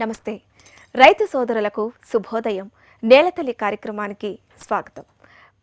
నమస్తే. రైతు సోదరులకు శుభోదయం. నేలతల్లి కార్యక్రమానికి స్వాగతం.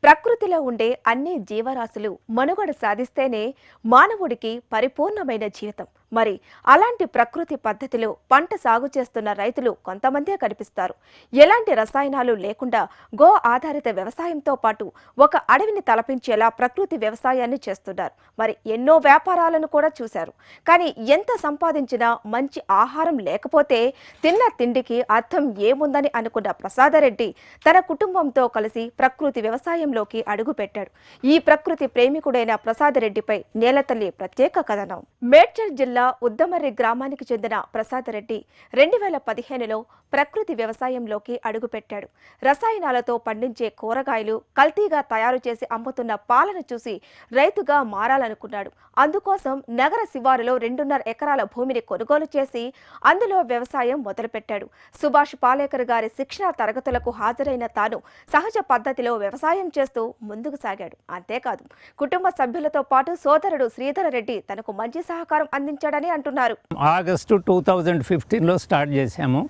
ప్రకృతిలో ఉండే అన్ని జీవరాశులు మనుగడ సాధిస్తేనే మానవుడికి పరిపూర్ణమైన జీవితం. మరి అలాంటి ప్రకృతి పద్ధతిలో పంట సాగు చేస్తున్న రైతులు కొంతమందే కనిపిస్తారు. ఎలాంటి రసాయనాలు లేకుండా గో ఆధారిత వ్యవసాయంతో పాటు ఒక అడవిని తలపించేలా ప్రకృతి వ్యవసాయాన్ని చేస్తున్నారు. మరి ఎన్నో వ్యాపారాలను కూడా చూశారు. కానీ ఎంత సంపాదించినా మంచి ఆహారం లేకపోతే తిన్న తిండికి అర్థం ఏముందని అనుకున్న ప్రసాదరెడ్డి తన కుటుంబంతో కలిసి ప్రకృతి వ్యవసాయంలోకి అడుగుపెట్టాడు. ఈ ప్రకృతి ప్రేమికుడైన ప్రసాదరెడ్డిపై నేలతల్లి ప్రత్యేక కథనం. మేడ్చల్ జిల్లా ఉద్దమర్రి గ్రామానికి చెందిన ప్రసాదరెడ్డి రెండు వేల పదిహేనులో ప్రకృతి వ్యవసాయంలోకి అడుగుపెట్టాడు. రసాయనాలతో పండించే కూరగాయలు కల్తీగా తయారు చేసి అమ్ముతున్న పాలను చూసి రైతుగా మారాలనుకున్నాడు. అందుకోసం నగర శివారులో రెండున్నర ఎకరాల భూమిని కొనుగోలు చేసి అందులో వ్యవసాయం మొదలుపెట్టాడు. సుభాష్ పాలేకర్ గారి శిక్షణ తరగతులకు హాజరైన తాను సహజ పద్ధతిలో వ్యవసాయం చేస్తూ ముందుకు సాగాడు. అంతేకాదు కుటుంబ సభ్యులతో పాటు సోదరుడు శ్రీధర్ రెడ్డి తనకు మంచి సహకారం అందించాడు. చేశాడని అంటున్నారు. ఆగస్టు టూ థౌజండ్ ఫిఫ్టీన్లో స్టార్ట్ చేశాము.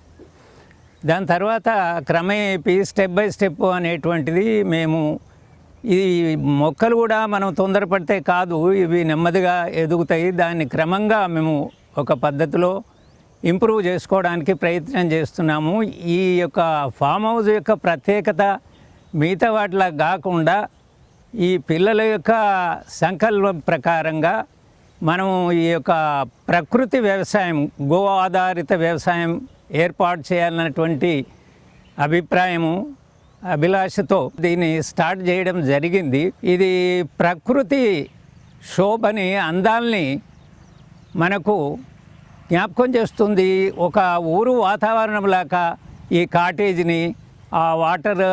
దాని తర్వాత క్రమేపీ స్టెప్ బై స్టెప్ అనేటువంటిది మేము ఈ మొక్కలు కూడా మనం తొందరపడితే కాదు ఇవి నెమ్మదిగా ఎదుగుతాయి. దాన్ని క్రమంగా మేము ఒక పద్ధతిలో ఇంప్రూవ్ చేసుకోవడానికి ప్రయత్నం చేస్తున్నాము. ఈ యొక్క ఫామ్ హౌస్ యొక్క ప్రత్యేకత మిగతా వాటిలా కాకుండా ఈ పిల్లల యొక్క సంకల్పం ప్రకారంగా మనం ఈ యొక్క ప్రకృతి వ్యవసాయం గో ఆధారిత వ్యవసాయం ఏర్పాటు చేయాలన్నటువంటి అభిప్రాయము అభిలాషతో దీన్ని స్టార్ట్ చేయడం జరిగింది. ఇది ప్రకృతి శోభని అందాల్ని మనకు జ్ఞాపకం చేస్తుంది. ఒక ఊరు వాతావరణంలాగా ఈ కాటేజ్ని ఆ వాటర్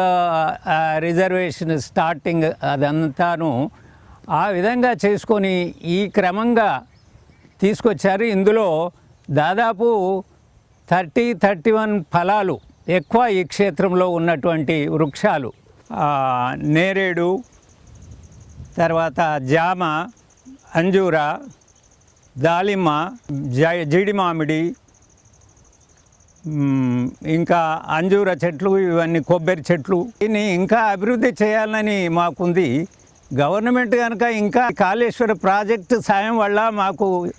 రిజర్వేషన్ స్టార్టింగ్ అదంతాను ఆ విధంగా చేసుకొని ఈ క్రమంగా తీసుకొచ్చారు. ఇందులో దాదాపు థర్టీ థర్టీ వన్ ఫలాలు ఎక్కువ ఈ క్షేత్రంలో ఉన్నటువంటి వృక్షాలు. నేరేడు తర్వాత జామ అంజూర దాలిమ్మ జీడి మామిడి ఇంకా అంజూర చెట్లు ఇవన్నీ కొబ్బరి చెట్లు. దీన్ని ఇంకా అభివృద్ధి చేయాలని మాకుంది. గవర్నమెంట్ కనుక ఇంకా కాళేశ్వర ప్రాజెక్టు సాయం వల్ల మాకు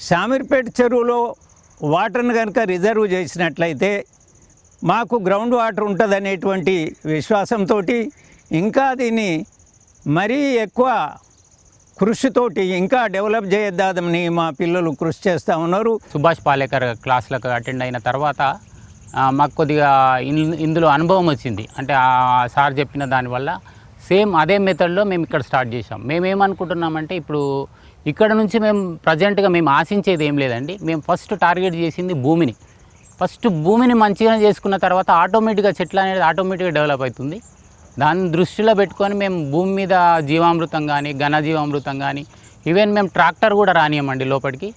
శామీర్పేట చెరువులో వాటర్ను కనుక రిజర్వ్ చేసినట్లయితే మాకు గ్రౌండ్ వాటర్ ఉంటుందనేటువంటి విశ్వాసంతో ఇంకా దీన్ని మరీ ఎక్కువ కృషితోటి ఇంకా డెవలప్ చేయొద్దామని మా పిల్లలు కృషి చేస్తూ ఉన్నారు. సుభాష్ పాలేకర్ క్లాసులకు అటెండ్ అయిన తర్వాత మాకు కొద్దిగా ఇన్- ఇందులో అనుభవం వచ్చింది. అంటే ఆ సార్ చెప్పిన దానివల్ల సేమ్ అదే మెథడ్లో మేము ఇక్కడ స్టార్ట్ చేసాం మేము ఏమనుకుంటున్నామంటే ఇప్పుడు ఇక్కడ నుంచి మేము ప్రజెంట్గా మేము ఆశించేది ఏం లేదండి. మేము ఫస్ట్ టార్గెట్ చేసింది భూమిని. ఫస్ట్ భూమిని మంచిగా చేసుకున్న తర్వాత ఆటోమేటిక్గా చెట్లు అనేది ఆటోమేటిక్గా డెవలప్ అవుతుంది. దాన్ని దృష్టిలో పెట్టుకొని మేము భూమి మీద జీవామృతం కానీ ఘన జీవామృతం కానీ ఈవెన్ మేము ట్రాక్టర్ కూడా రానియమండి లోపలికి.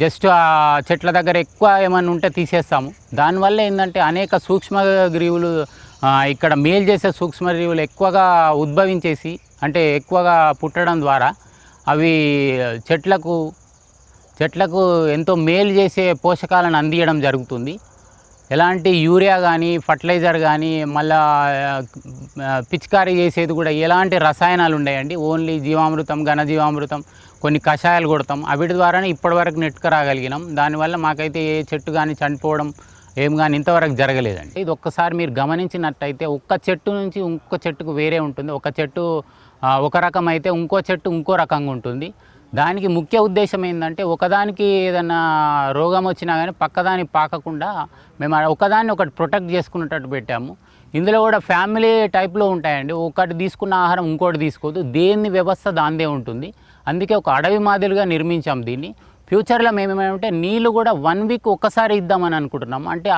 జస్ట్ ఆ చెట్ల దగ్గర ఎక్కువ ఏమైనా ఉంటే తీసేస్తాము. దానివల్ల ఏంటంటే అనేక సూక్ష్మగ్రీవులు ఆ, ఇక్కడ మేలు చేసే సూక్ష్మగ్రీవులు ఎక్కువగా ఉద్భవించేసి అంటే ఎక్కువగా పుట్టడం ద్వారా అవి చెట్లకు చెట్లకు ఎంతో మేలు చేసే పోషకాలను అందియడం జరుగుతుంది. ఎలాంటి యూరియా కానీ ఫర్టిలైజర్ కానీ మళ్ళా పిచికారీ చేసేది కూడా ఎలాంటి రసాయనాలు ఉన్నాయండి ఓన్లీ జీవామృతం ఘనజీవామృతం కొన్ని కషాయాలు కొడతాం. అవిటి ద్వారానే ఇప్పటివరకు నెట్టుకురాగలిగినాం దానివల్ల మాకైతే ఏ చెట్టు కానీ చనిపోవడం ఏం కానీ ఇంతవరకు జరగలేదండి. ఇది ఒక్కసారి మీరు గమనించినట్టయితే ఒక్క చెట్టు నుంచి ఇంకో చెట్టుకు వేరే ఉంటుంది. ఒక చెట్టు ఒక రకం అయితే ఇంకో చెట్టు ఇంకో రకంగా ఉంటుంది. దానికి ముఖ్య ఉద్దేశం ఏంటంటే ఒకదానికి ఏదైనా రోగం వచ్చినా కానీ పక్కదానికి పాకకుండా మేము ఒకదాన్ని ఒకటి ప్రొటెక్ట్ చేసుకునేటట్టు పెట్టాము. ఇందులో కూడా ఫ్యామిలీ టైప్లో ఉంటాయండి. ఒకటి తీసుకున్న ఆహారం ఇంకోటి తీసుకోవద్దు. దేని వ్యవస్థ దాందే ఉంటుంది. అందుకే ఒక అడవి మాదిరిగా నిర్మించాం దీన్ని. ఫ్యూచర్లో మేము ఏమంటే నీళ్ళు కూడా వన్ వీక్ ఒక్కసారి ఇద్దామని అనుకుంటున్నాం. అంటే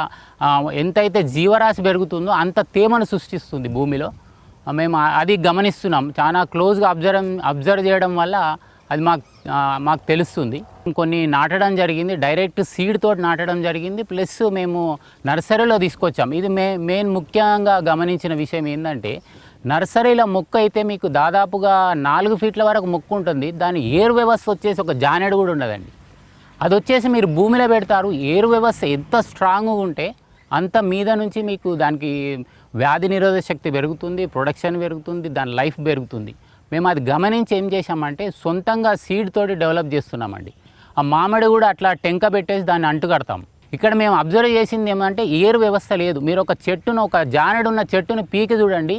ఎంతైతే జీవరాశి పెరుగుతుందో అంత తేమను సృష్టిస్తుంది భూమిలో. మేము అది గమనిస్తున్నాం. చాలా క్లోజ్గా అబ్జర్వ్ అబ్జర్వ్ చేయడం వల్ల అది మాకు మాకు తెలుస్తుంది. కొన్ని నాటడం జరిగింది. డైరెక్ట్ సీడ్ తోటి నాటడం జరిగింది. ప్లస్ మేము నర్సరీలో తీసుకొచ్చాం. ఇది మే మెయిన్ ముఖ్యంగా గమనించిన విషయం ఏంటంటే నర్సరీలో మొక్క అయితే మీకు దాదాపుగా నాలుగు ఫీట్ల వరకు మొక్క ఉంటుంది. దాని ఏరు వ్యవస్థ వచ్చేసి ఒక జానెడు కూడా ఉండదండి. అది వచ్చేసి మీరు భూమిలో పెడతారు. ఏరు వ్యవస్థ ఎంత స్ట్రాంగ్గా ఉంటే అంత మీద నుంచి మీకు దానికి వ్యాధి నిరోధక శక్తి పెరుగుతుంది ప్రొడక్షన్ పెరుగుతుంది దాని లైఫ్ పెరుగుతుంది. మేము అది గమనించి ఏం చేసామంటే సొంతంగా సీడ్ తోటి డెవలప్ చేస్తున్నామండి. ఆ మామిడి కూడా అట్లా టెంక పెట్టేసి దాన్ని అంటుకడతాం ఇక్కడ మేము అబ్జర్వ్ చేసింది ఏమంటే ఏరు వ్యవస్థ లేదు. మీరు ఒక చెట్టును ఒక జానెడు ఉన్న చెట్టును పీకి చూడండి.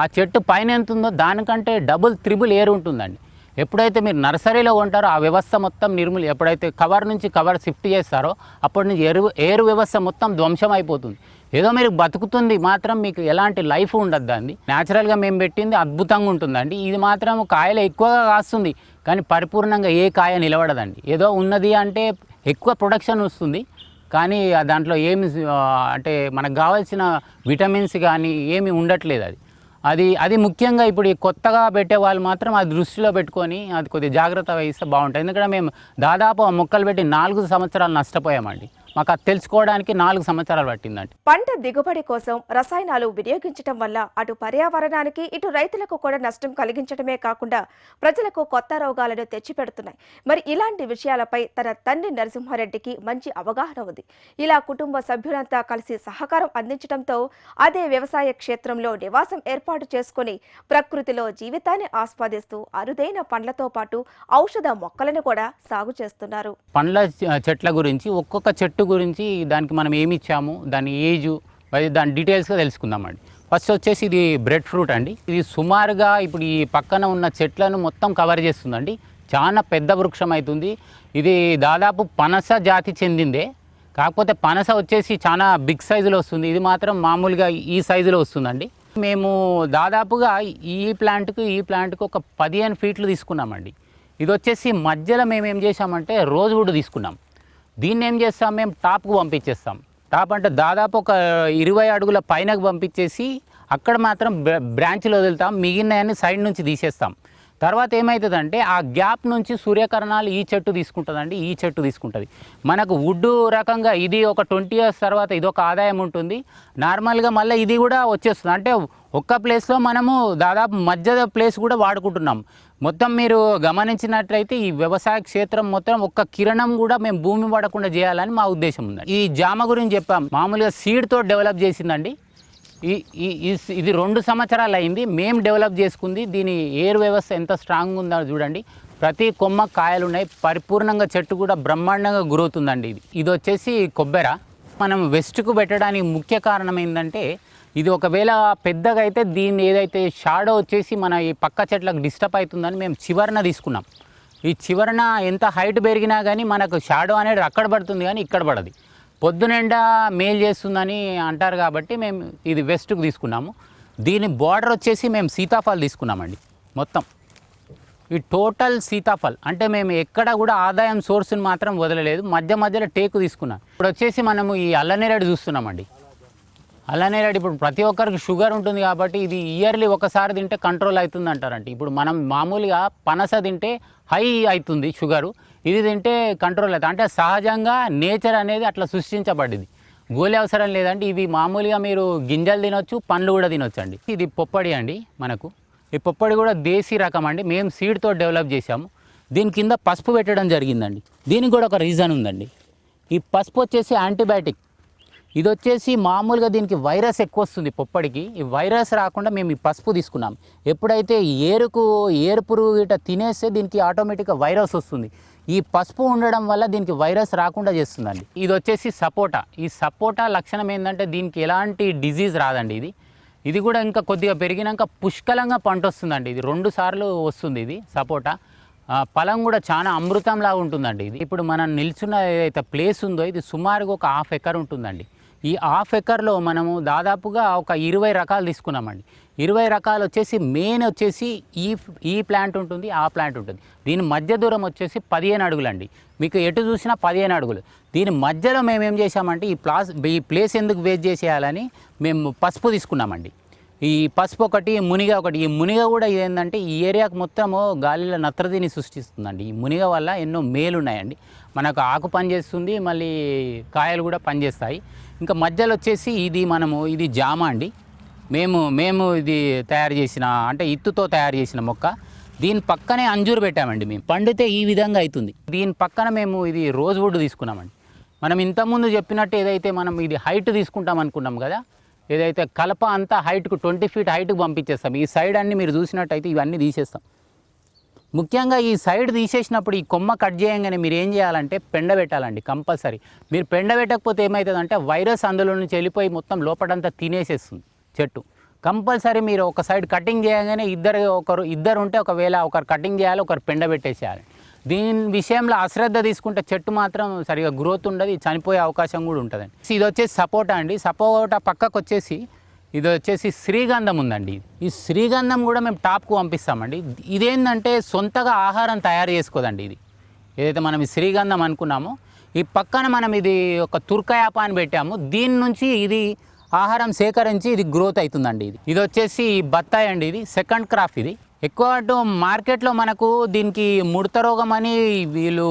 ఆ చెట్టు పైన ఎంత ఉందో దానికంటే డబుల్ త్రిబుల్ ఏరు ఉంటుందండి. ఎప్పుడైతే మీరు నర్సరీలో కొంటారో ఆ వ్యవస్థ మొత్తం నిర్మూలి ఎప్పుడైతే కవర్ నుంచి కవర్ షిఫ్ట్ చేస్తారో అప్పటి నుంచి ఎరు ఏరు వ్యవస్థ మొత్తం ధ్వంసం అయిపోతుంది. ఏదో మీరు బతుకుతుంది మాత్రం మీకు ఎలాంటి లైఫ్ ఉండద్దు అండి న్యాచురల్గా మేము పెట్టింది అద్భుతంగా ఉంటుందండి. ఇది మాత్రం కాయలు ఎక్కువగా కాస్తుంది. కానీ పరిపూర్ణంగా ఏ కాయ నిలబడదండి. ఏదో ఉన్నది అంటే ఎక్కువ ప్రొడక్షన్ వస్తుంది. కానీ దాంట్లో ఏమి అంటే మనకు కావాల్సిన విటమిన్స్ కానీ ఏమి ఉండట్లేదు అది. అది అది ముఖ్యంగా ఇప్పుడు ఈ కొత్తగా పెట్టే వాళ్ళు మాత్రం అది దృష్టిలో పెట్టుకొని అది కొద్దిగా జాగ్రత్త వహిస్తే బాగుంటుంది. ఎందుకంటే మేము దాదాపు ఆ మొక్కలు పెట్టి నాలుగు సంవత్సరాలు నష్టపోయామండి. మాకు అది తెలుసుకోవడానికి నాలుగు సంవత్సరాలు పట్టిందండి. పంట దిగుబడి కోసం రసాయనాలు వినియోగించడం వల్ల అటు పర్యావరణానికి ఇటు రైతులకు కూడా నష్టం కలిగించడమే కాకుండా ప్రజలకు కొత్త రోగాలను తెచ్చిపెడుతున్నాయి. మరి ఇలాంటి విషయాలపై తన తండ్రి నరసింహారెడ్డికి మంచి అవగాహన ఉంది. ఇలా కుటుంబ సభ్యులంతా కలిసి సహకారం అందించడంతో అదే వ్యవసాయ క్షేత్రంలో నివాసం ఏర్పాటు చేసుకుని ప్రకృతిలో జీవితాన్ని ఆస్వాదిస్తూ అరుదైన పండ్లతో పాటు ఔషధ మొక్కలను కూడా సాగు చేస్తున్నారు. పండ్ల చెట్ల గురించి ఒక్కొక్క చెట్టు గురించి దానికి మనం ఏమి ఇచ్చాము దాని ఏజు దాని డీటెయిల్స్గా తెలుసుకుందామండి ఫస్ట్ వచ్చేసి ఇది బ్రెడ్ ఫ్రూట్ అండి. ఇది సుమారుగా ఇప్పుడు ఈ పక్కన ఉన్న చెట్లను మొత్తం కవర్ చేస్తుందండి. చాలా పెద్ద వృక్షం అవుతుంది ఇది దాదాపు పనస జాతి చెందిందే. కాకపోతే పనస వచ్చేసి చాలా బిగ్ సైజులో వస్తుంది. ఇది మాత్రం మామూలుగా ఈ సైజులో వస్తుందండి. మేము దాదాపుగా ఈ ప్లాంట్కు ఈ ప్లాంట్కు ఒక పదిహేను ఫీట్లు తీసుకున్నామండి. ఇది వచ్చేసి మధ్యలో మేము ఏం చేసామంటే రోజు వుడ్ తీసుకున్నాం. దీన్ని ఏం చేస్తాం? మేము టాప్కు పంపించేస్తాం. టాప్ అంటే దాదాపు ఒక ఇరవై అడుగుల పైనకు పంపించేసి అక్కడ మాత్రం బ్రాంచ్లు వదులుతాం. మిగిలినవన్నీ సైడ్ నుంచి తీసేస్తాం. తర్వాత ఏమవుతుందంటే ఆ గ్యాప్ నుంచి సూర్యకిరణాలు ఈ చెట్టు తీసుకుంటుందండి ఈ చెట్టు తీసుకుంటుంది. మనకు వుడ్ రకంగా ఇది ఒక ట్వంటీ ఇయర్స్ తర్వాత ఇది ఒక ఆదాయం ఉంటుంది. నార్మల్గా మళ్ళీ ఇది కూడా వచ్చేస్తుంది. అంటే ఒక్క ప్లేస్లో మనము దాదాపు మధ్య ప్లేస్ కూడా వాడుకుంటున్నాం. మొత్తం మీరు గమనించినట్లయితే ఈ వ్యవసాయ క్షేత్రం మొత్తం ఒక్క కిరణం కూడా మేము భూమి పడకుండా చేయాలని మా ఉద్దేశం ఉందండి. ఈ జామ గురించి చెప్పాం. మామూలుగా సీడ్తో డెవలప్ చేసిందండి. ఈ ఈ ఇది రెండు సంవత్సరాలు అయింది. మేము డెవలప్ చేసుకుంది. దీని ఎయిర్ వ్యవస్థ ఎంత స్ట్రాంగ్ ఉందో చూడండి. ప్రతి కొమ్మ కాయలు ఉన్నాయి. పరిపూర్ణంగా చెట్టు కూడా బ్రహ్మాండంగా గురవుతుందండి ఇది. ఇది వచ్చేసి కొబ్బెర. మనం వెస్ట్కు పెట్టడానికి ముఖ్య కారణం ఏంటంటే ఇది ఒకవేళ పెద్దగా అయితే దీన్ని ఏదైతే షాడో వచ్చేసి మన ఈ పక్క చెట్లకు డిస్టర్బ్ అవుతుందని మేము చివరన తీసుకున్నాం. ఈ చివరన ఎంత హైట్ పెరిగినా కానీ మనకు షాడో అనేది అక్కడ పడుతుంది కానీ ఇక్కడ పడదు. పొద్దునెండా మేల్ చేస్తుందని అంటారు కాబట్టి మేము ఇది వెస్ట్కు తీసుకున్నాము. దీని బార్డర్ వచ్చేసి మేము సీతాఫల్ తీసుకున్నామండి మొత్తం. ఈ టోటల్ సీతాఫల్ అంటే మేము ఎక్కడ కూడా ఆదాయం సోర్స్ని మాత్రం వదలలేదు మధ్య మధ్యలో టేకు తీసుకున్నాం. ఇప్పుడు వచ్చేసి మనము ఈ అల్లనేరేడు చూస్తున్నామండి. అలానే అల్లనేరేడు ఇప్పుడు ప్రతి ఒక్కరికి షుగర్ ఉంటుంది కాబట్టి ఇది ఇయర్లీ ఒకసారి తింటే కంట్రోల్ అవుతుంది అంటారంట ఇప్పుడు మనం మామూలుగా పనస తింటే హై అవుతుంది షుగరు ఇది తింటే కంట్రోల్ అవుతుంది. అంటే సహజంగా నేచర్ అనేది అట్లా సృష్టించబడింది. గోలి అవసరం లేదండి. ఇవి మామూలుగా మీరు గింజలు తినొచ్చు పండ్లు కూడా తినొచ్చు అండి ఇది పొప్పడి అండి మనకు. ఈ పొప్పడి కూడా దేశీ రకం అండి. మేము సీడ్తో డెవలప్ చేసాము దీని కింద పసుపు పెట్టడం జరిగిందండి. దీనికి కూడా ఒక రీజన్ ఉందండి. ఈ పసుపు వచ్చేసి యాంటీబయాటిక్ ఇది వచ్చేసి మామూలుగా దీనికి వైరస్ ఎక్కువ వస్తుంది పొప్పడికి. ఈ వైరస్ రాకుండా మేము ఈ పసుపు తీసుకున్నాం. ఎప్పుడైతే ఏరుకు ఏరు పురుగు గిట్ట తినేస్తే దీనికి ఆటోమేటిక్గా వైరస్ వస్తుంది. ఈ పసుపు ఉండడం వల్ల దీనికి వైరస్ రాకుండా చేస్తుందండి. ఇది వచ్చేసి సపోటా. ఈ సపోటా లక్షణం ఏంటంటే దీనికి ఎలాంటి డిజీజ్ రాదండి ఇది. ఇది కూడా ఇంకా కొద్దిగా పెరిగినాక పుష్కలంగా పంట వస్తుందండి ఇది రెండు సార్లు వస్తుంది ఇది సపోటా. పొలం ఫలం కూడా చాలా అమృతంలాగా ఉంటుందండి ఇది. ఇప్పుడు మనం నిల్చున్న ఏదైతే ప్లేస్ ఉందో ఇది సుమారుగా ఒక హాఫ్ ఎకర్ ఉంటుందండి. ఈ హాఫ్ ఎకర్లో మనము దాదాపుగా ఒక ఇరవై రకాలు తీసుకున్నామండి. ఇరవై రకాలు వచ్చేసి మెయిన్ వచ్చేసి ఈ ఈ ప్లాంట్ ఉంటుంది ఆ ప్లాంట్ ఉంటుంది. దీని మధ్య దూరం వచ్చేసి పదిహేను అడుగులండి. మీకు ఎటు చూసినా పదిహేను అడుగులు. దీని మధ్యలో మేము ఏం చేసామంటే ఈ ప్లాస్ ఈ ప్లేస్ ఎందుకు వేస్ట్ చేసేయాలని మేము పసుపు తీసుకున్నామండి. ఈ పసుపు ఒకటి మునిగ ఒకటి. ఈ మునిగ కూడా ఏంటంటే ఈ ఏరియాకు మొత్తము గాలిలో నత్రదిని సృష్టిస్తుందండి. ఈ మునిగ వల్ల ఎన్నో మేలు ఉన్నాయండి మనకు ఆకు పనిచేస్తుంది మళ్ళీ కాయలు కూడా పనిచేస్తాయి. ఇంకా మధ్యలో వచ్చేసి ఇది మనము ఇది జామ అండి. మేము మేము ఇది తయారు చేసిన అంటే ఇత్తుతో తయారు చేసిన మొక్క. దీని పక్కనే అంజూరు పెట్టామండి మేము. పండితే ఈ విధంగా అవుతుంది దీని పక్కన మేము ఇది రోజ్ వుడ్ తీసుకున్నామండి. మనం ఇంతకుముందు చెప్పినట్టు ఏదైతే మనం ఇది హైట్ తీసుకుంటాం అనుకున్నాం కదా ఏదైతే కలప అంతా హైట్కు ట్వంటీ ఫీట్ హైట్కి పంపించేస్తాం. ఈ సైడ్ అన్ని మీరు చూసినట్టయితే ఇవన్నీ తీసేస్తాం. ముఖ్యంగా ఈ సైడ్ తీసేసినప్పుడు ఈ కొమ్మ కట్ చేయంగానే మీరు ఏం చేయాలంటే పెండ పెట్టాలండి కంపల్సరీ. మీరు పెండ పెట్టకపోతే ఏమవుతుందంటే వైరస్ అందులో నుంచి వెళ్ళిపోయి మొత్తం లోపలంతా తినేసేస్తుంది చెట్టు. కంపల్సరీ మీరు ఒక సైడ్ కటింగ్ చేయగానే ఇద్దరు ఒకరు ఇద్దరు ఉంటే ఒకవేళ ఒకరు కటింగ్ చేయాలి ఒకరు పెండ పెట్టేసేయాలి. దీని విషయంలో అశ్రద్ధ తీసుకుంటే చెట్టు మాత్రం సరిగా గ్రోత్ ఉండదు చనిపోయే అవకాశం కూడా ఉంటుందండి. ఇది వచ్చేసి సపోటా అండి. సపోటా పక్కకు వచ్చేసి ఇది వచ్చేసి శ్రీగంధం ఉందండి. ఈ శ్రీగంధం కూడా మేము టాప్కు పంపిస్తామండి. ఇదేంటంటే సొంతగా ఆహారం తయారు చేసుకోదండి ఇది. ఏదైతే మనం ఈ శ్రీగంధం అనుకున్నామో ఈ పక్కన మనం ఇది ఒక తుర్కయాప అని పెట్టాము. దీని నుంచి ఇది ఆహారం సేకరించి ఇది గ్రోత్ అవుతుందండి ఇది. ఇది వచ్చేసి బత్తాయి అండి ఇది సెకండ్ క్రాప్ ఇది. ఎక్కువ మార్కెట్లో మనకు దీనికి ముడత రోగం అని వీళ్ళు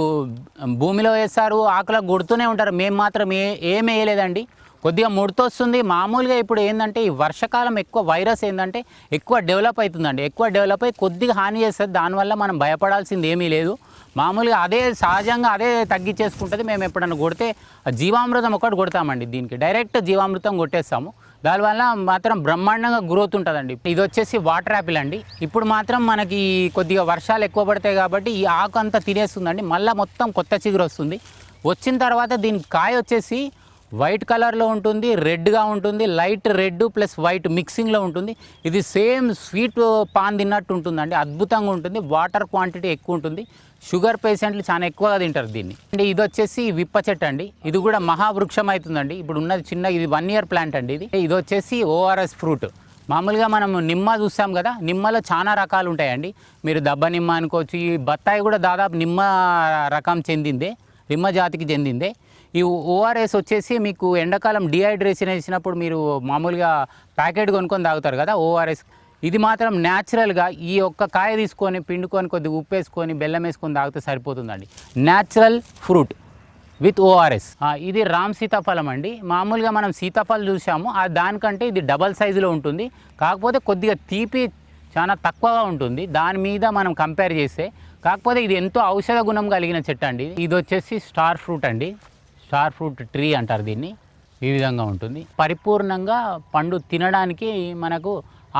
భూమిలో వేస్తారు ఆకులకు కొడుతూనే ఉంటారు. మేము మాత్రం ఏ ఏం వేయలేదండి. కొద్దిగా ముడతొస్తుంది. మామూలుగా ఇప్పుడు ఏంటంటే ఈ వర్షకాలం ఎక్కువ వైరస్ ఏంటంటే ఎక్కువ డెవలప్ అవుతుందండి. ఎక్కువ డెవలప్ అయ్యి కొద్దిగా హాని చేస్తుంది దానివల్ల మనం భయపడాల్సింది ఏమీ లేదు. మామూలుగా అదే సహజంగా అదే తగ్గించేసుకుంటుంది. మేము ఎప్పుడన్నా కొడితే ఆ జీవామృతం ఒకటి కొడతామండి దీనికి. డైరెక్ట్ జీవామృతం కొట్టేస్తాము. దానివల్ల మాత్రం బ్రహ్మాండంగా గ్రోత్ ఉంటుందండి ఇది వచ్చేసి వాటర్ యాపిల్ అండి. ఇప్పుడు మాత్రం మనకి కొద్దిగా వర్షాలు ఎక్కువ పడతాయి కాబట్టి ఈ ఆకు అంతా తినేస్తుందండి. మళ్ళీ మొత్తం కొత్త చిగురు వస్తుంది వచ్చిన తర్వాత దీని కాయ వచ్చేసి వైట్ కలర్లో ఉంటుంది రెడ్గా ఉంటుంది లైట్ రెడ్ ప్లస్ వైట్ మిక్సింగ్లో ఉంటుంది. ఇది సేమ్ స్వీట్ పాన్ తిన్నట్టు ఉంటుందండి అద్భుతంగా ఉంటుంది వాటర్ క్వాంటిటీ ఎక్కువ ఉంటుంది. షుగర్ పేషెంట్లు చాలా ఎక్కువగా తింటారు దీన్ని. అండి ఇది వచ్చేసి విప్ప చెట్టు అండి ఇది కూడా మహావృక్షం అవుతుందండి. ఇప్పుడు ఉన్నది చిన్న ఇది వన్ ఇయర్ ప్లాంట్ అండి ఇది. ఇది వచ్చేసి ఓఆర్ఎస్ ఫ్రూట్ మామూలుగా మనం నిమ్మ చూస్తాం కదా నిమ్మలో చాలా రకాలు ఉంటాయండి. మీరు దబ్బ నిమ్మ అనుకోవచ్చు ఈ బత్తాయి కూడా దాదాపు నిమ్మ రకం చెందిందే నిమ్మ జాతికి చెందిందే. ఈ ఓఆర్ఎస్ వచ్చేసి మీకు ఎండాకాలం డిహైడ్రేషన్ వేసినప్పుడు మీరు మామూలుగా ప్యాకెట్ కొనుక్కొని తాగుతారు కదా ఓఆర్ఎస్ ఇది మాత్రం న్యాచురల్గా ఈ ఒక్క కాయ తీసుకొని పిండుకొని కొద్దిగా ఉప్పు వేసుకొని బెల్లం వేసుకొని తాగితే సరిపోతుందండి. న్యాచురల్ ఫ్రూట్ విత్ ఓఆర్ఎస్ ఇది రామ్ సీతాఫలం అండి. మామూలుగా మనం సీతాఫలం చూసాము. ఆ దానికంటే ఇది డబల్ సైజులో ఉంటుంది. కాకపోతే కొద్దిగా తీపి చాలా తక్కువగా ఉంటుంది. దాని మీద మనం కంపేర్ చేస్తే కాకపోతే ఇది ఎంతో ఔషధ గుణం కలిగిన చెట్టు అండి. ఇది వచ్చేసి స్టార్ ఫ్రూట్ అండి. స్టార్ ఫ్రూట్ ట్రీ అంటారు దీన్ని. ఈ విధంగా ఉంటుంది. పరిపూర్ణంగా పండు తినడానికి మనకు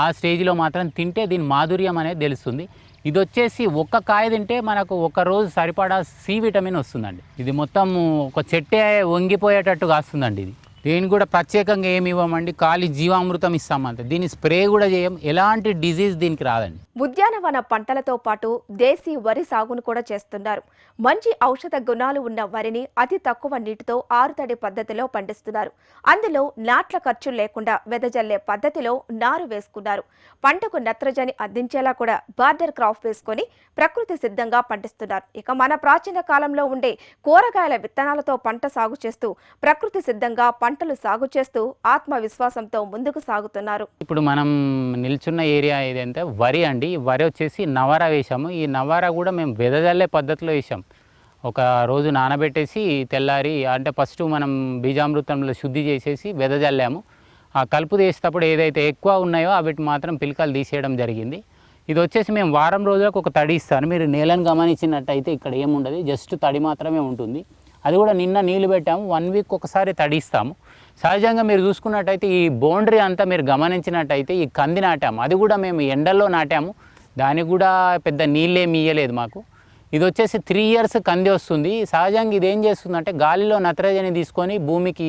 ఆ స్టేజ్లో మాత్రం తింటే దీని మాధుర్యం అనేది తెలుస్తుంది. ఇది వచ్చేసి ఒక్క కాయ తింటే మనకు ఒక రోజు సరిపడా సి విటమిన్ వస్తుందండి. ఇది మొత్తం ఒక చెట్టే వంగిపోయేటట్టు కాస్తుందండి ఇది. దీనికి కూడా ప్రత్యేకంగా ఏమి ఇవ్వమండి? ఖాళీ జీవామృతం ఇస్తామంతే దీని స్ప్రే కూడా చేయం. ఎలాంటి డిజీజ్ దీనికి రాదండి. ఉద్యానవన పంటలతో పాటు దేశీ వరి సాగును కూడా చేస్తున్నారు. మంచి ఔషధ గుణాలు ఉన్న వరిని అతి తక్కువ నీటితో ఆరుతడి పద్ధతిలో పండిస్తున్నారు. అందులో నాట్ల ఖర్చు లేకుండా వెదజల్లే పద్ధతిలో నారు వేసుకున్నారు. పంటకు నత్రజని అందించేలా కూడా బార్డర్ క్రాప్ వేసుకొని ప్రకృతి సిద్ధంగా పండిస్తున్నారు. ఇక మన ప్రాచీన కాలంలో ఉండే కూరగాయల విత్తనాలతో పంట సాగు చేస్తూ ప్రకృతి సిద్ధంగా పంట పంటలు సాగు చేస్తూ ఆత్మవిశ్వాసంతో ముందుకు సాగుతున్నారు. ఇప్పుడు మనం నిల్చున్న ఏరియా ఏదంటే వరి అండి. వరి వచ్చేసి నవారా వేసాము. ఈ నవారా కూడా మేము వెదజల్లే పద్ధతిలో వేసాం. ఒక రోజు నానబెట్టేసి తెల్లారి అంటే ఫస్ట్ మనం బీజామృతంలో శుద్ధి చేసేసి వెదజల్లాము. ఆ కలుపు తీసేటప్పుడు ఏదైతే ఎక్కువ ఉన్నాయో అవిటి మాత్రం పిలకలు తీసేయడం జరిగింది. ఇది వచ్చేసి మేము వారం రోజులకు ఒక తడి ఇస్తాను. మీరు నేలను గమనించినట్టయితే ఇక్కడ ఏముండదు. జస్ట్ తడి మాత్రమే ఉంటుంది. అది కూడా నిన్న నీళ్ళు పెట్టాము. వన్ వీక్ ఒకసారి తడిస్తాము. సహజంగా మీరు చూసుకున్నట్టయితే ఈ బౌండరీ అంతా మీరు గమనించినట్టయితే ఈ కంది నాటాము. అది కూడా మేము ఎండల్లో నాటాము. దానికి కూడా పెద్ద నీళ్ళేమి ఇయ్యలేదు మాకు. ఇది వచ్చేసి త్రీ ఇయర్స్ కంది వస్తుంది. సహజంగా ఇది ఏం చేస్తుందంటే గాలిలో నత్రజని తీసుకొని భూమికి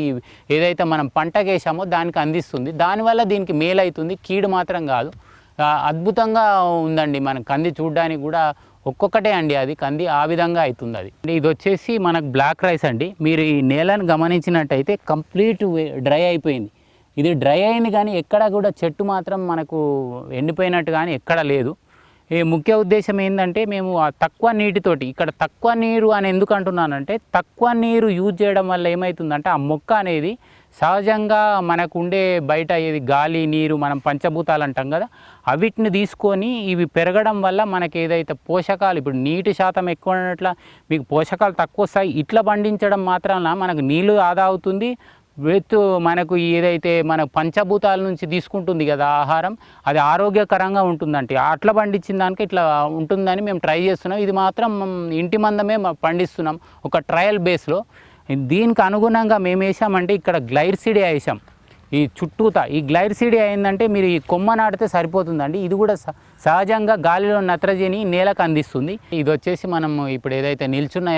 ఏదైతే మనం పంటకు వేసామో దానికి అందిస్తుంది. దానివల్ల దీనికి మేలు అవుతుంది కీడు మాత్రం కాదు. అద్భుతంగా ఉందండి మన కంది చూడడానికి కూడా. ఒక్కొక్కటే అండి అది. కంది ఆ విధంగా అవుతుంది అది. అంటే ఇది వచ్చేసి మనకు బ్లాక్ రైస్ అండి. మీరు ఈ నేలను గమనించినట్టయితే కంప్లీట్ డ్రై అయిపోయింది. ఇది డ్రై అయింది కానీ ఎక్కడ కూడా చెట్టు మాత్రం మనకు ఎండిపోయినట్టు కానీ ఎక్కడ లేదు. ఈ ముఖ్య ఉద్దేశం ఏంటంటే మేము ఆ తక్కువ నీటితోటి ఇక్కడ తక్కువ నీరు అని ఎందుకు అంటున్నానంటే తక్కువ నీరు యూజ్ చేయడం వల్ల ఏమవుతుందంటే ఆ మొక్క అనేది సహజంగా మనకు ఉండే బయట ఏది గాలి నీరు మనం పంచభూతాలు అంటాం కదా అవిటిని తీసుకొని ఇవి పెరగడం వల్ల మనకి ఏదైతే పోషకాలు ఇప్పుడు నీటి శాతం ఎక్కువ ఉన్నట్ల మీకు పోషకాలు తక్కువ వస్తాయి ఇట్లా పండించడం మాత్రాన మనకు నీళ్ళు ఆదా అవుతుంది విత్ మనకు ఏదైతే మన పంచభూతాల నుంచి తీసుకుంటుంది కదా ఆహారం అది ఆరోగ్యకరంగా ఉంటుందంటే అట్లా పండించిన దానికి ఇట్లా ఉంటుందని మేము ట్రై చేస్తున్నాం. ఇది మాత్రం ఇంటి మందమే పండిస్తున్నాం ఒక ట్రయల్ బేస్లో. దీనికి అనుగుణంగా మేము వేసామంటే ఇక్కడ గ్లైర్సిడే వేసాం. ఈ చుట్టూత ఈ గ్లైర్సిడి అయిందంటే మీరు ఈ కొమ్మ నాటితే సరిపోతుందండి. ఇది కూడా స- సహజంగా గాలిలో నత్రజని నేలకు అందిస్తుంది. ఇది వచ్చేసి మనము ఇప్పుడు ఏదైతే నిల్చున్న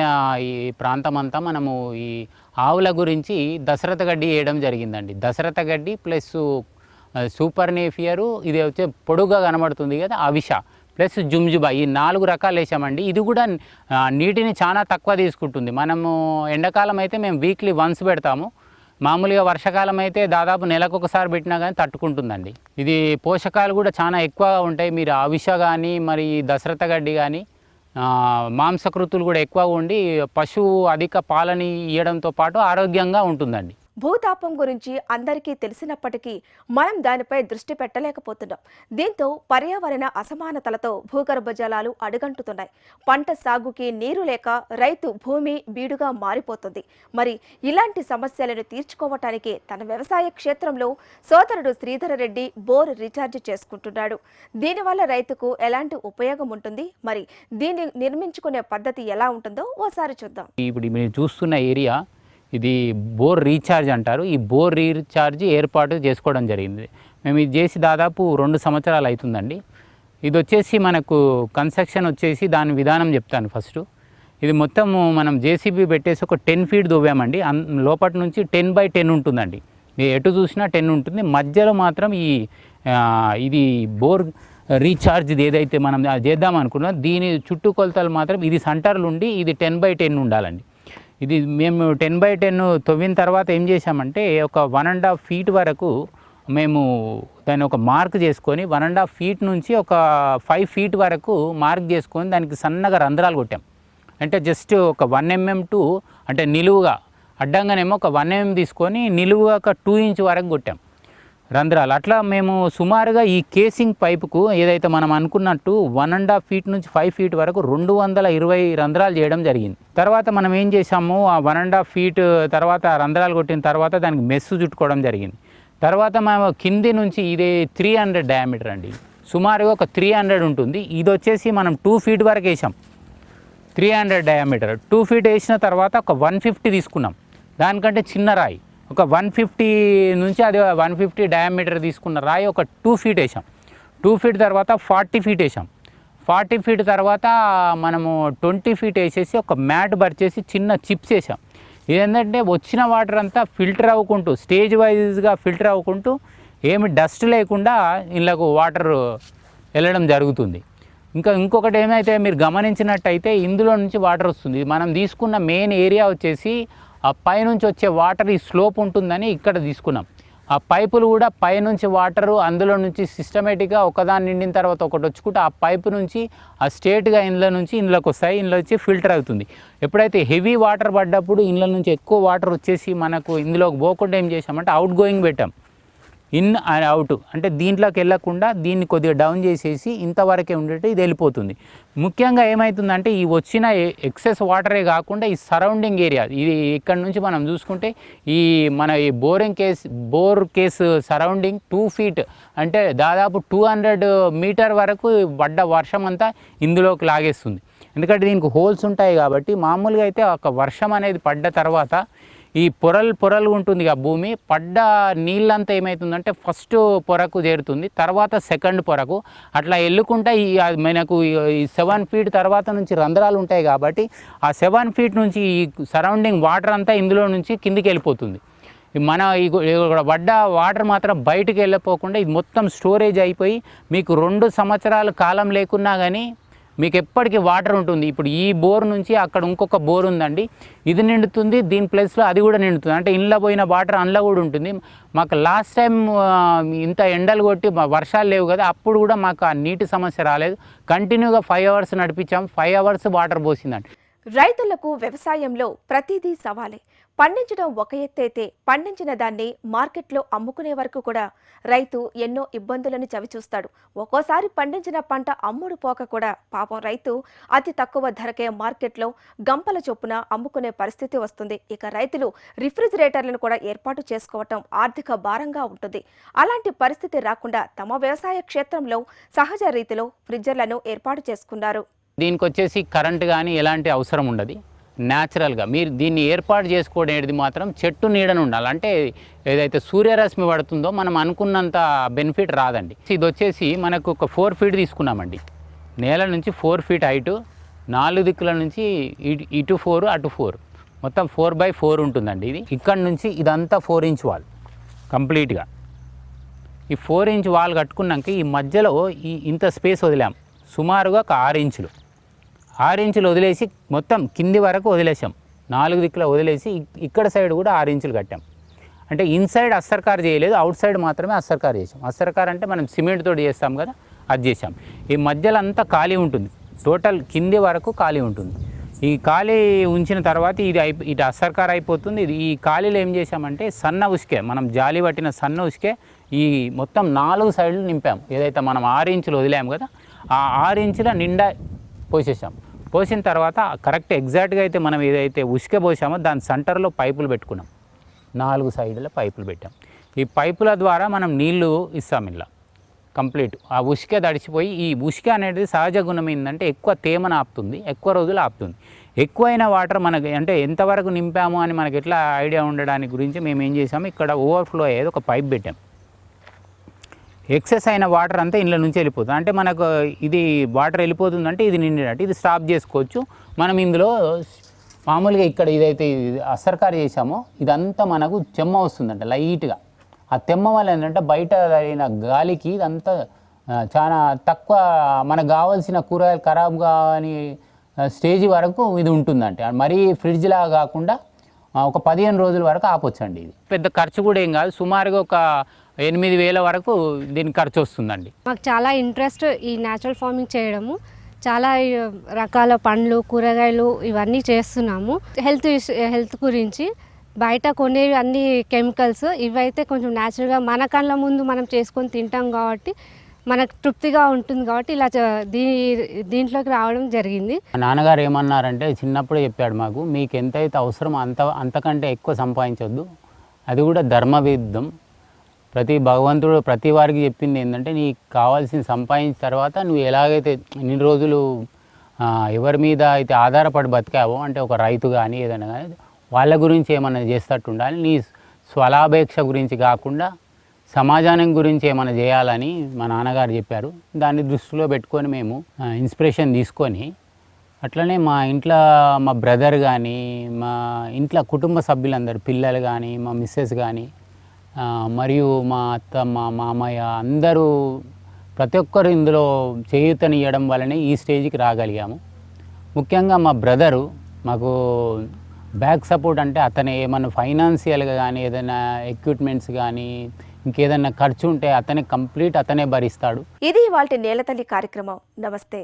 ఈ ప్రాంతం అంతా మనము ఈ ఆవుల గురించి దశరథ గడ్డి వేయడం జరిగిందండి. దశరథ గడ్డి ప్లస్ సూపర్ నేఫియరు ఇది వచ్చే పొడుగా కనబడుతుంది కదా అవిష ప్లస్ జుమ్జుబా ఈ నాలుగు రకాలు వేసామండి. ఇది కూడా నీటిని చాలా తక్కువ తీసుకుంటుంది. మనము ఎండాకాలం అయితే మేము వీక్లీ వన్స్ పెడతాము. మామూలుగా వర్షాకాలం అయితే దాదాపు నెలకు ఒకసారి పెట్టినా కానీ తట్టుకుంటుందండి. ఇది పోషకాలు కూడా చాలా ఎక్కువగా ఉంటాయి. మీరు అవిష కానీ మరి దశరథ గడ్డి కానీ మాంసకృతులు కూడా ఎక్కువగా ఉండి పశువు అధిక పాలని ఇవ్వడంతో పాటు ఆరోగ్యంగా ఉంటుందండి. భూతాపం గురించి అందరికీ తెలిసినప్పటికీ మనం దానిపై దృష్టి పెట్టలేకపోతున్నాం. దీంతో పర్యావరణ అసమానతలతో భూగర్భ జలాలు అడుగంటుతున్నాయి. పంట సాగుకి నీరు లేక రైతు భూమి బీడుగా మారిపోతుంది. మరి ఇలాంటి సమస్యలను తీర్చుకోవటానికి తన వ్యవసాయ క్షేత్రంలో సోదరుడు శ్రీధర రెడ్డి బోర్ రీఛార్జ్ చేసుకుంటున్నాడు. దీనివల్ల రైతుకు ఎలాంటి ఉపయోగం ఉంటుంది? మరి దీన్ని నిర్మించుకునే పద్ధతి ఎలా ఉంటుందో ఓసారి చూద్దాం. ఇప్పుడు మీరు చూస్తున్న ఏరియా ఇది బోర్ రీఛార్జ్ అంటారు. ఈ బోర్ రీఛార్జ్ ఏర్పాటు చేసుకోవడం జరిగింది. మేము ఇది చేసి దాదాపు రెండు సంవత్సరాలు అవుతుందండి ఇది వచ్చేసి మనకు కన్స్ట్రక్షన్ వచ్చేసి దాని విధానం చెప్తాను ఫస్ట్. ఇది మొత్తం మనం జేసీబీ పెట్టేసి ఒక టెన్ ఫీట్ దువ్వామండి అన్ లోపటి నుంచి టెన్ బై టెన్ ఉంటుందండి. మీరు ఎటు చూసినా టెన్ ఉంటుంది. మధ్యలో మాత్రం ఈ ఇది బోర్ రీఛార్జ్ ఏదైతే మనం చేద్దాం అనుకున్నా దీని చుట్టుకొలతలు మాత్రం ఇది సెంటర్లు ఉండి ఇది టెన్ బై టెన్ ఉండాలండి. ఇది మేము టెన్ బై టెన్ తవ్విన తర్వాత ఏం చేసామంటే ఒక వన్ అండ్ హాఫ్ ఫీట్ వరకు మేము దాన్ని ఒక మార్క్ చేసుకొని వన్ అండ్ హాఫ్ ఫీట్ నుంచి ఒక ఫైవ్ ఫీట్ వరకు మార్క్ చేసుకొని దానికి సన్నగా రంధ్రాలు కొట్టాం. అంటే జస్ట్ ఒక వన్ ఎంఎం mm టు అంటే నిలువుగా అడ్డంగానేమో ఒక వన్ ఎంఎం mm తీసుకొని నిలువుగా ఒక టూ ఇంచ్ వరకు కొట్టాం. రంధ్రాలు. అట్లా మేము సుమారుగా ఈ కేసింగ్ పైపుకు ఏదైతే మనం అనుకున్నట్టు వన్ అండ్ హాఫ్ ఫీట్ నుంచి ఫైవ్ ఫీట్ వరకు రెండు వందల ఇరవై రంధ్రాలు చేయడం జరిగింది. తర్వాత మనం ఏం చేసాము ఆ వన్ అండ్ హాఫ్ ఫీట్ తర్వాత ఆ రంధ్రాలు కొట్టిన తర్వాత దానికి మెస్సు చుట్టుకోవడం జరిగింది. తర్వాత మేము కింది నుంచి ఇది త్రీ హండ్రెడ్ డయామీటర్ అండి. సుమారుగా ఒక త్రీ హండ్రెడ్ ఉంటుంది. ఇది వచ్చేసి మనం టూ ఫీట్ వరకు వేసాం. Three hundred diameter two feet వేసిన తర్వాత ఒక వన్ ఫిఫ్టీ తీసుకున్నాం. దానికంటే చిన్న రాయి. ఒక వన్ ఫిఫ్టీ నుంచి అది వన్ ఫిఫ్టీ డయామీటర్ తీసుకున్న రాయి ఒక టూ ఫీట్ వేసాం. టూ ఫీట్ తర్వాత ఫార్టీ ఫీట్ వేసాం. ఫార్టీ ఫీట్ తర్వాత మనము ట్వంటీ ఫీట్ వేసేసి ఒక మ్యాట్ పరిచేసి చిన్న చిప్స్ వేసాం. ఇదేంటంటే వచ్చిన వాటర్ అంతా ఫిల్టర్ అవ్వకుంటూ స్టేజ్ వైజ్గా ఫిల్టర్ అవ్వకుంటూ ఏమి డస్ట్ లేకుండా ఇళ్ళకు వాటర్ వెళ్ళడం జరుగుతుంది. ఇంకా ఇంకొకటి ఏమైతే మీరు గమనించినట్టయితే ఇందులో నుంచి వాటర్ వస్తుంది. మనం తీసుకున్న మెయిన్ ఏరియా వచ్చేసి ఆ పైనుంచి వచ్చే వాటర్ ఈ స్లోప్ ఉంటుందని ఇక్కడ తీసుకున్నాం. ఆ పైపులు కూడా పైనుంచి వాటరు అందులో నుంచి సిస్టమేటిక్గా ఒకదాని నిండిన తర్వాత ఒకటి వచ్చుకుంటే ఆ పైపు నుంచి ఆ స్ట్రేట్గా ఇండ్ల నుంచి ఇండ్లకు వస్తాయి ఇండ్లో వచ్చి ఫిల్టర్ అవుతుంది. ఎప్పుడైతే హెవీ వాటర్ పడ్డప్పుడు ఇండ్ల నుంచి ఎక్కువ వాటర్ వచ్చేసి మనకు ఇందులోకి పోకుండా ఏం చేసామంటే అవుట్ గోయింగ్ పెట్టాం. ఇన్ అండ్ అవుట్ అంటే దీంట్లోకి వెళ్ళకుండా దీన్ని కొద్దిగా డౌన్ చేసేసి ఇంతవరకే ఉండేట్టు ఇది వెళ్ళిపోతుంది. ముఖ్యంగా ఏమవుతుందంటే ఈ వచ్చిన ఎక్సెస్ వాటరే కాకుండా ఈ సరౌండింగ్ ఏరియా ఇది ఇక్కడ నుంచి మనం చూసుకుంటే ఈ మన ఈ boring case bore case surrounding two feet అంటే దాదాపు టూ హండ్రెడ్ మీటర్ వరకు పడ్డ వర్షం అంతా ఇందులోకి లాగేస్తుంది. ఎందుకంటే దీనికి హోల్స్ ఉంటాయి కాబట్టి మామూలుగా అయితే ఒక వర్షం అనేది పడ్డ తర్వాత ఈ పొరలు పొరలు ఉంటుంది ఆ భూమి పడ్డ నీళ్ళంతా ఏమవుతుందంటే ఫస్ట్ పొరకు చేరుతుంది తర్వాత సెకండ్ పొరకు. అట్లా వెళ్ళుకుంటా ఈ మనకు ఈ సెవెన్ ఫీట్ తర్వాత నుంచి రంధ్రాలు ఉంటాయి కాబట్టి ఆ సెవెన్ ఫీట్ నుంచి ఈ సరౌండింగ్ వాటర్ అంతా ఇందులో నుంచి కిందికి వెళ్ళిపోతుంది. మన ఈ ఇక్కడ పడ్డ వాటర్ మాత్రం బయటికి వెళ్ళిపోకుండా ఇది మొత్తం స్టోరేజ్ అయిపోయి మీకు రెండు సంవత్సరాల కాలం లేకున్నా కానీ మీకు ఎప్పటికీ వాటర్ ఉంటుంది. ఇప్పుడు ఈ బోర్ నుంచి అక్కడ ఇంకొక బోర్ ఉందండి. ఇది నిండుతుంది దీని ప్లేస్లో అది కూడా నిండుతుంది. అంటే ఇంట్లో పోయిన వాటర్ అందులో కూడా ఉంటుంది. మాకు లాస్ట్ టైం ఇంత ఎండలు కొట్టి వర్షాలు లేవు కదా అప్పుడు కూడా మాకు ఆ నీటి సమస్య రాలేదు. కంటిన్యూగా ఫైవ్ అవర్స్ నడిపించాం. ఫైవ్ అవర్స్ వాటర్ పోసిందండి. రైతులకు వ్యవసాయంలో ప్రతిదీ సవాలే. పండించడం ఒక ఎత్తైతే పండించిన దాన్ని మార్కెట్లో అమ్ముకునే వరకు కూడా రైతు ఎన్నో ఇబ్బందులను చవిచూస్తాడు. ఒక్కోసారి పండించిన పంట అమ్ముడు పోక కూడా పాపం రైతు అతి తక్కువ ధరకే మార్కెట్లో గంపల చొప్పున అమ్ముకునే పరిస్థితి వస్తుంది. ఇక రైతులు రిఫ్రిజిరేటర్లను కూడా ఏర్పాటు చేసుకోవటం ఆర్థిక భారంగా ఉంటుంది. అలాంటి పరిస్థితి రాకుండా తమ వ్యవసాయ క్షేత్రంలో సహజ రీతిలో ఫ్రిడ్జర్లను ఏర్పాటు చేసుకున్నారు. దీనికి వచ్చేసి కరెంట్ కానీ ఎలాంటి అవసరం ఉండదు. న్యాచురల్గా. మీరు దీన్ని ఏర్పాటు చేసుకోవడం మాత్రం చెట్టు నీడను ఉండాలి. అంటే ఏదైతే సూర్యరశ్మి పడుతుందో మనం అనుకున్నంత బెనిఫిట్ రాదండి. ఇది వచ్చేసి మనకు ఒక ఫోర్ ఫీట్ తీసుకున్నామండి. నేల నుంచి ఫోర్ ఫీట్ హైటు నాలుగు దిక్కుల నుంచి ఇటు ఇటు ఫోర్ అటు ఫోర్. మొత్తం ఫోర్ బై ఫోర్ ఉంటుందండి ఇది. ఇక్కడ నుంచి ఇదంతా ఫోర్ ఇంచ్ వాల్ కంప్లీట్గా. ఈ ఫోర్ ఇంచ్ వాల్ కట్టుకున్నాక ఈ మధ్యలో ఈ ఇంత స్పేస్ వదిలాం. సుమారుగా ఒక ఆరు ఇంచులు. ఆరు ఇంచులు వదిలేసి మొత్తం కింది వరకు వదిలేసాం నాలుగు దిక్కుల వదిలేసి ఇక్కడ సైడ్ కూడా ఆరు ఇంచులు కట్టాం. అంటే ఇన్సైడ్ అస్తర్కార్ చేయలేదు అవుట్ సైడ్ మాత్రమే అస్తర్కార్ చేసాం. అస్తర్కార్ అంటే మనం సిమెంట్ తోటి చేస్తాం కదా అది చేసాం. ఈ మధ్యలో అంతా ఖాళీ ఉంటుంది. టోటల్ కింది వరకు ఖాళీ ఉంటుంది. ఈ ఖాళీ ఉంచిన తర్వాత ఇది అయిపో ఇటు అసర్కార్ అయిపోతుంది. ఇది ఈ ఖాళీలో ఏం చేసామంటే సన్న ఉసుకే మనం జాలి పట్టిన సన్న ఉసుకే ఈ మొత్తం నాలుగు సైడ్లు నింపాం ఏదైతే మనం ఆరు ఇంచులు వదిలాము కదా ఆ ఆరు ఇంచుల నిండా పోసేసాం. పోసిన తర్వాత కరెక్ట్ ఎగ్జాక్ట్గా అయితే మనం ఏదైతే ఉసుకే పోసామో దాని సెంటర్లో పైపులు పెట్టుకున్నాం. నాలుగు సైడ్ల పైపులు పెట్టాం. ఈ పైపుల ద్వారా మనం నీళ్ళు ఇస్తాం ఇలా కంప్లీట్. ఆ ఉసుక తడిచిపోయి ఈ ఉసుక అనేది సహజ గుణం ఏంటంటే ఎక్కువ తేమను ఆపుతుంది ఎక్కువ రోజులు ఆపుతుంది. ఎక్కువైన వాటర్ మనకి అంటే ఎంతవరకు నింపాము అని మనకి ఎట్లా ఐడియా ఉండడానికి గురించి మేము ఏం చేసాము ఇక్కడ ఓవర్ఫ్లో అయ్యేది ఒక పైప్ పెట్టాం. ఎక్సెస్ అయిన వాటర్ అంతా ఇంట్లో నుంచి వెళ్ళిపోతుంది. అంటే మనకు ఇది వాటర్ వెళ్ళిపోతుందంటే ఇది నిండినట్టు ఇది స్టాప్ చేసుకోవచ్చు. మనం ఇందులో మామూలుగా ఇక్కడ ఇదైతే అసర్కారు చేసామో ఇదంతా మనకు చెమ్మ వస్తుందంట లైట్గా. ఆ తెమ్మ వల్ల ఏంటంటే బయట అయిన గాలికి ఇదంతా చాలా తక్కువ మనకు కావాల్సిన కూరగాయలు ఖరాబ్ కాని స్టేజ్ వరకు ఇది ఉంటుందంటే. మరీ ఫ్రిడ్జ్లా కాకుండా ఒక పదిహేను రోజుల వరకు ఆపొచ్చండి ఇది. పెద్ద ఖర్చు కూడా ఏం కాదు. సుమారుగా ఒక ఎనిమిది వేల వరకు దీనికి ఖర్చు వస్తుందండి మాకు చాలా ఇంట్రెస్ట్ ఈ న్యాచురల్ ఫార్మింగ్ చేయడము చాలా రకాల పండ్లు కూరగాయలు ఇవన్నీ చేస్తున్నాము. హెల్త్ హెల్త్ గురించి బయట కొనేవి అన్ని కెమికల్స్ ఇవైతే కొంచెం న్యాచురల్గా మన కళ్ళ ముందు మనం చేసుకొని తింటాం కాబట్టి మనకు తృప్తిగా ఉంటుంది కాబట్టి ఇలా దీ దీంట్లోకి రావడం జరిగింది. నాన్నగారు ఏమన్నారంటే చిన్నప్పుడే చెప్పాడు మాకు మీకు ఎంతైతే అవసరమో అంత అంతకంటే ఎక్కువ సంపాదించొద్దు. అది కూడా ధర్మవిరుద్ధం ప్రతి భగవంతుడు ప్రతి వారికి చెప్పింది ఏంటంటే నీకు కావాల్సిన సంపాదించిన తర్వాత నువ్వు ఎలాగైతే ఇన్ని రోజులు ఎవరి మీద అయితే ఆధారపడి బతికావో అంటే ఒక రైతు కానీ ఏదైనా కానీ వాళ్ళ గురించి ఏమైనా చేస్తట్టు ఉండాలి నీ స్వలాపేక్ష గురించి కాకుండా సమాజానికి గురించి ఏమైనా చేయాలని మా నాన్నగారు చెప్పారు. దాన్ని దృష్టిలో పెట్టుకొని మేము ఇన్స్పిరేషన్ తీసుకొని అట్లనే మా ఇంట్లో మా బ్రదర్ కానీ మా ఇంట్లో కుటుంబ సభ్యులందరూ పిల్లలు కానీ మా మిస్సెస్ కానీ మరియు మా అత్త మా మామయ్య అందరూ ప్రతి ఒక్కరు ఇందులో చేయూతనివ్వడం వల్లనే ఈ స్టేజ్కి రాగలిగాము. ముఖ్యంగా మా బ్రదరు మాకు బ్యాక్ సపోర్ట్ అంటే అతను ఏమన్నా ఫైనాన్షియల్గా కానీ ఏదైనా ఎక్విప్మెంట్స్ కానీ ఇంకేదైనా ఖర్చు ఉంటే అతనే కంప్లీట్ అతనే భరిస్తాడు. ఇది వాళ్ళ నేలతల్లి కార్యక్రమం. నమస్తే.